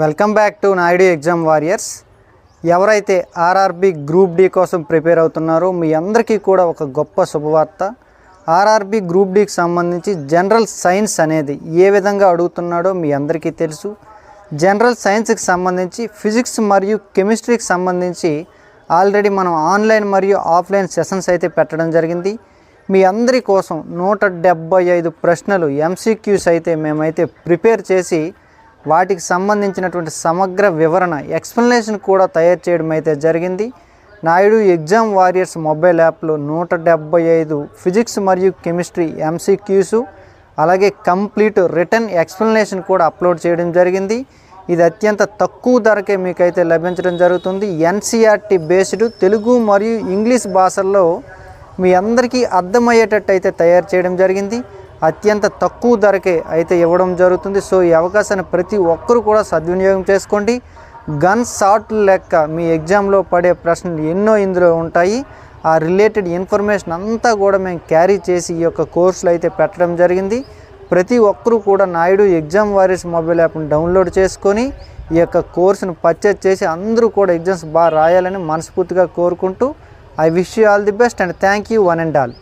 Welcome back to Naidu exam warriors ఎవరైతే RRB group D కోసం prepare అవుతున్నారో మీ అందరికీ కూడా ఒక గొప్ప శుభవార్త. ఆర్ఆర్బి గ్రూప్ డికి సంబంధించి జనరల్ సైన్స్ అనేది ఏ విధంగా అడుగుతున్నాడో మీ అందరికీ తెలుసు. జనరల్ సైన్స్కి సంబంధించి ఫిజిక్స్ మరియు కెమిస్ట్రీకి సంబంధించి ఆల్రెడీ మనం ఆన్లైన్ మరియు ఆఫ్లైన్ సెషన్స్ అయితే పెట్టడం జరిగింది. మీ అందరి కోసం నూట డెబ్భై ఐదు ప్రశ్నలు ఎంసీక్యూస్ అయితే మేమైతే ప్రిపేర్ చేసి వాటికి సంబంధించినటువంటి సమగ్ర వివరణ ఎక్స్ప్లెనేషన్ కూడా తయారు చేయడం అయితే జరిగింది. నాయుడు ఎగ్జామ్ వారియర్స్ మొబైల్ యాప్లో నూట డెబ్బై ఐదు ఫిజిక్స్ మరియు కెమిస్ట్రీ ఎంసీక్యూస్ అలాగే కంప్లీట్ రిటర్న్ ఎక్స్ప్లెనేషన్ కూడా అప్లోడ్ చేయడం జరిగింది. ఇది అత్యంత తక్కువ ధరకే మీకైతే లభించడం జరుగుతుంది. ఎన్సీఆర్టీ బేస్డ్ తెలుగు మరియు ఇంగ్లీష్ భాషల్లో మీ అందరికీ అర్థమయ్యేటట్టు అయితే తయారు చేయడం జరిగింది. అత్యంత తక్కువ ధరకే అయితే ఇవ్వడం జరుగుతుంది. సో ఈ అవకాశాన్ని ప్రతి ఒక్కరూ కూడా సద్వినియోగం చేసుకోండి. గన్ షాట్ లెక్క మీ ఎగ్జామ్లో పడే ప్రశ్నలు ఎన్నో ఇందులో ఉంటాయి. ఆ రిలేటెడ్ ఇన్ఫర్మేషన్ అంతా కూడా మేము క్యారీ చేసి ఈ యొక్క కోర్సులు అయితే పెట్టడం జరిగింది. ప్రతి ఒక్కరూ కూడా నాయుడు ఎగ్జామ్ వారియర్స్ మొబైల్ యాప్ని డౌన్లోడ్ చేసుకొని ఈ యొక్క కోర్సును పర్చేజ్ చేసి అందరూ కూడా ఎగ్జామ్స్ బాగా రాయాలని మనస్ఫూర్తిగా కోరుకుంటూ I wish you all the best and thank you one and all.